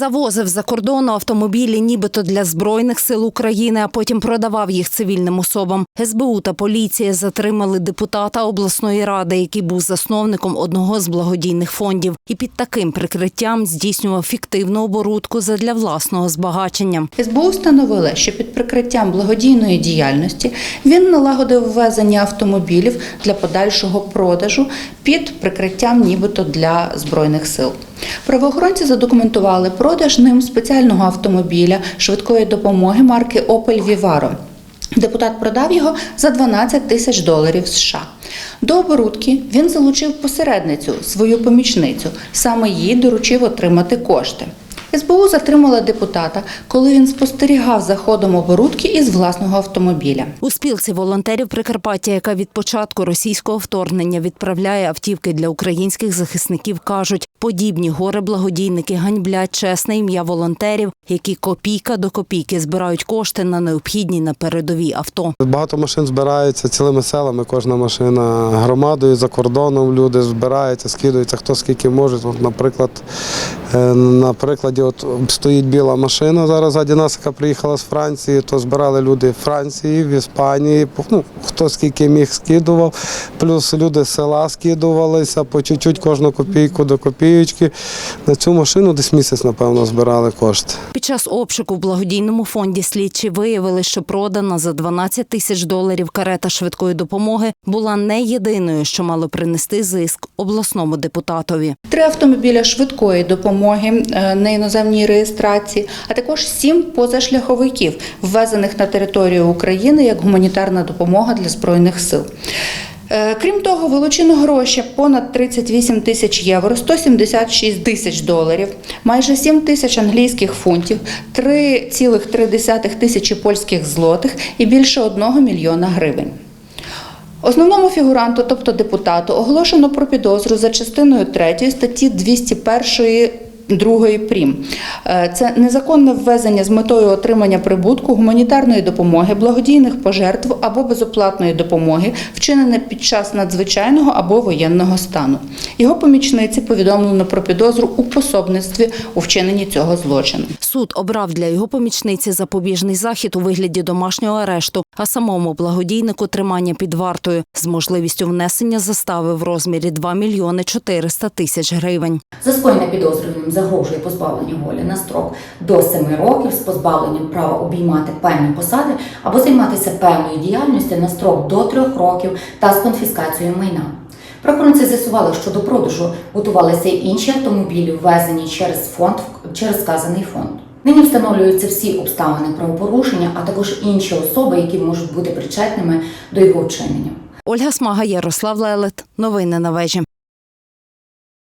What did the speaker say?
Завозив за кордону автомобілі, нібито для збройних сил України, а потім продавав їх цивільним особам. СБУ та поліція затримали депутата обласної ради, який був засновником одного з благодійних фондів, і під таким прикриттям здійснював фіктивну оборудку задля власного збагачення. СБУ встановили, що під прикриттям благодійної діяльності він налагодив ввезення автомобілів для подальшого продажу під прикриттям нібито для збройних сил. Правоохоронці задокументували продаж ним спеціального автомобіля швидкої допомоги марки Opel Vivaro. Депутат продав його за 12 тисяч доларів США. До оборудки він залучив посередницю, свою помічницю. Саме їй доручив отримати кошти. СБУ затримала депутата, коли він спостерігав за ходом оборудки із власного автомобіля. У спілці волонтерів Прикарпаття, яка від початку російського вторгнення відправляє автівки для українських захисників, кажуть, подібні горе благодійники ганьблять чесне ім'я волонтерів, які копійка до копійки збирають кошти на необхідні на передовій авто. Багато машин збираються цілими селами, кожна машина громадою за кордоном. Люди збираються, скидаються, хто скільки може. Наприклад, е, на прикладі, от стоїть біла машина зараз ззаді нас, яка приїхала з Франції, то збирали люди в Франції, в Іспанії. Ну, хто скільки міг скидував. Плюс люди з села скидувалися по чуть-чуть кожну копійку до копійки. На цю машину десь місяць, напевно, збирали кошти. Під час обшуку в благодійному фонді слідчі виявили, що продана за 12 тисяч доларів карета швидкої допомоги була не єдиною, що мало принести зиск обласному депутатові. Три автомобіля швидкої допомоги е, на іноземній реєстрації, а також сім позашляховиків, ввезених на територію України як гуманітарна допомога для збройних сил. Е, Крім того, вилучено гроші понад 38 тисяч євро, 176 тисяч доларів, майже 7 тисяч англійських фунтів, 3,3 тисячі польських злотих і більше 1 мільйона гривень. Основному фігуранту, тобто депутату, оголошено про підозру за частиною 3 статті 201 Другої прим. Е, Це незаконне ввезення з метою отримання прибутку, гуманітарної допомоги, благодійних пожертв або безоплатної допомоги, вчинене під час надзвичайного або воєнного стану. Його помічниці повідомлено про підозру у пособництві у вчиненні цього злочину. Суд обрав для його помічниці запобіжний захід у вигляді домашнього арешту, а самому благодійнику тримання під вартою з можливістю внесення застави в розмірі 2 мільйони 400 тисяч гривень. За скоєне підозрюваним загрожує позбавлення волі на строк до 7 років з позбавленням права обіймати певні посади або займатися певною діяльністю на строк до 3 років та з конфіскацією майна. Правоохоронці з'ясували, що до продажу готувалися й інші автомобілі, ввезені через фонд через вказаний фонд. Нині встановлюються всі обставини правопорушення, а також інші особи, які можуть бути причетними до його вчинення. Ольга Смага, Ярослав Лелет. Новини на вежі.